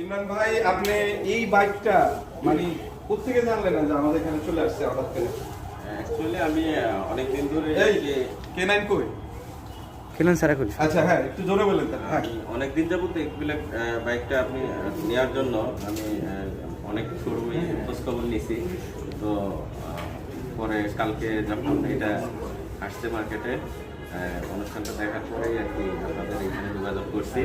ইমরান ভাই আপনি এই বাইকটা মানে কোথেকে জানলেন যে আমাদের এখানে চলে আসছে হঠাৎ করে? অ্যাকচুয়ালি আমি অনেক দিন ধরে এই যে কে নাইন কই? খেলেন স্যার এখন। আচ্ছা হ্যাঁ একটু জোরে বলেন তাহলে। হ্যাঁ অনেক দিন যাবত এগুলো বাইকটা আপনি নেওয়ার জন্য আমি অনেক শোরুমে খোঁজ খবর নিয়েছি। তো পরে কালকে যখন এটা আসছে মার্কেটে অনুষ্ঠানটা দেখার পরেই আর কি আপনাদের এখানে যোগাযোগ করছি।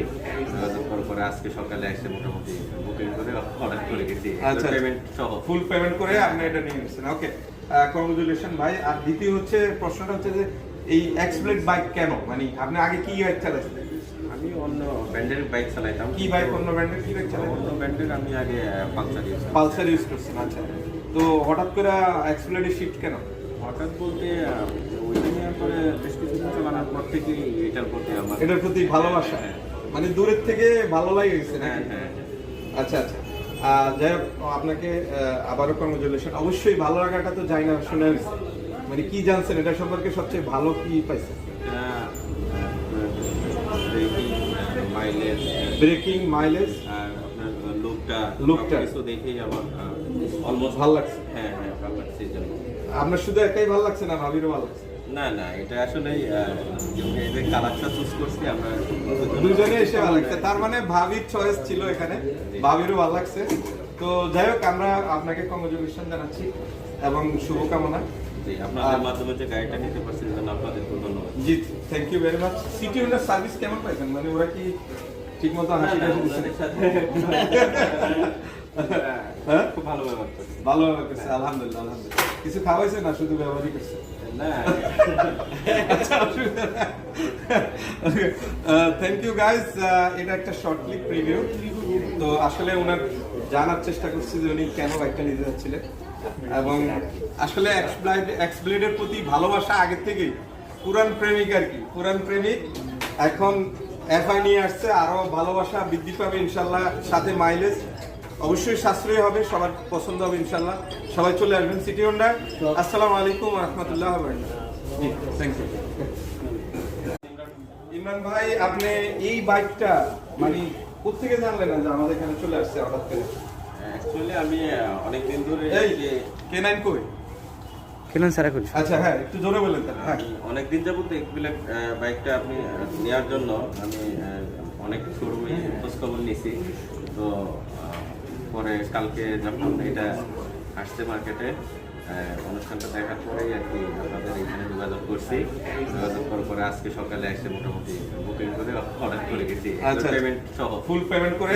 যোগাযোগ করার পরে আজকে সকালে এসে মোটামুটি বুকিং করে অর্ডার করে গেছি। আচ্ছা পেমেন্ট সহ। ফুল পেমেন্ট করে আপনি এটা নিয়ে নিচ্ছেন। ওকে কংগ্রেচুলেশন ভাই। আর দ্বিতীয় হচ্ছে প্রশ্নটা হচ্ছে যে এই এক্সপ্লেট বাইক কেন? মানে আপনি আগে কি বাইক চালাচ্ছেন? আমি অন্য ব্র্যান্ডের বাইক চালাইতাম কি বাইক অন্য ব্র্যান্ডের কি বাইক চালাচ্ছেন অন্য ব্র্যান্ডের আমি আগে পালসার ইউজ পালসার ইউজ করছেন আচ্ছা। তো হঠাৎ করে এক্সপ্লেটে শিফট কেন? হঠাৎ বলতে আহ, নেওয়ার পরে বেশ কিছুদিন চালানোর পর থেকে এটার প্রতি আমার এটার প্রতি ভালোবাসা? মানে দূরের থেকে ভালো লাগে গেছে হ্যাঁ নাকি? হ্যাঁ আচ্ছা আচ্ছা। যাই হোক আপনাকে আবারও কংগ্রেচুলেশন অবশ্যই ভালো লাগাটা তো যাই না শুনে আসছি। মানে কি জানছেন এটা সম্পর্কে সবচেয়ে ভালো কি পাইছেন? Mileage breaking mileage. আর আপনার লুকটা। কিছু দেখেই আমার অলমোস্ট ভালো লাগছে। হ্যাঁ হ্যাঁ ভালো লাগছে এই আপনার শুধু একাই ভালো লাগছে না ভাবিরও ভালো লাগছে? না না এটা আসলে কালারটা চুজ করছি আমরা দুজনে এসে ভালো লাগছে। তার মানে ভাবির চয়েস ছিল এখানে ভাবিরও ভালো লাগছে। তো যাই হোক আমরা আপনাকে কংগ্রেচুলেশন জানাচ্ছি এবং শুভকামনা। আপনাদের মাধ্যমে যে গাড়িটা নিতে পারছি জন্য ধন্যবাদ। জি thank you very much City হোন্ডার service কেমন পাইছেন? মানে ওরা কি ঠিক মতো হাসি হ্যাঁ? খুব ভালো ব্যবহার করছে। ভালো করছে আলহামদুলিল্লাহ আলহামদুলিল্লাহ। কিছু খাওয়াইছে না শুধু ব্যবহারই করছে? না। আচ্ছা থ্যাংক ইউ গাইস এটা একটা শর্ট ক্লিপ রিভিউ তো আসলে ওনার জানার চেষ্টা করছি যে উনি কেন বাইকটা নিতে যাচ্ছিলেন। এবং আসলে এক্সব্লেডের প্রতি ভালোবাসা আগের থেকেই। পুরান প্রেমিক আর কি পুরান প্রেমিক। এখন এফআই নিয়ে আসছে আরও ভালোবাসা বৃদ্ধি পাবে ইনশাল্লাহ সাথে মাইলেজ অবশ্যই সাশ্রয়ী হবে সবার পছন্দ হবে ইনশাল্লাহ সবাই চলে আসবেন সিটি হোন্ডা আসসালামু আলাইকুম রহমতুল্লাহ থ্যাংক ইউ ইমরান ভাই আপনি এই বাইকটা মানে কোথেকে জানলেন না যে আমাদের এখানে চলে আসছে হঠাৎ করে? অ্যাকচুয়ালি আমি অনেক দিন ধরে এই যে কে নাইন কই? আচ্ছা হ্যাঁ একটু জোরে বলেন হ্যাঁ অনেক দিন যাবত এগুলো বাইকটা আপনি নেওয়ার জন্য আমি অনেক শোরুমে খোঁজ খবর নিয়েছি তো পরে কালকে যখন এটা আসছে মার্কেটে অনুষ্ঠানটা দেখার পরেই আর কি আপনাদের এখানে যোগাযোগ করছি। যোগাযোগ করার পরে আজকে সকালে এসে মোটামুটি বুকিং করে অর্ডার করে গেছি। আচ্ছা। পেমেন্ট সহ। ফুল পেমেন্ট করে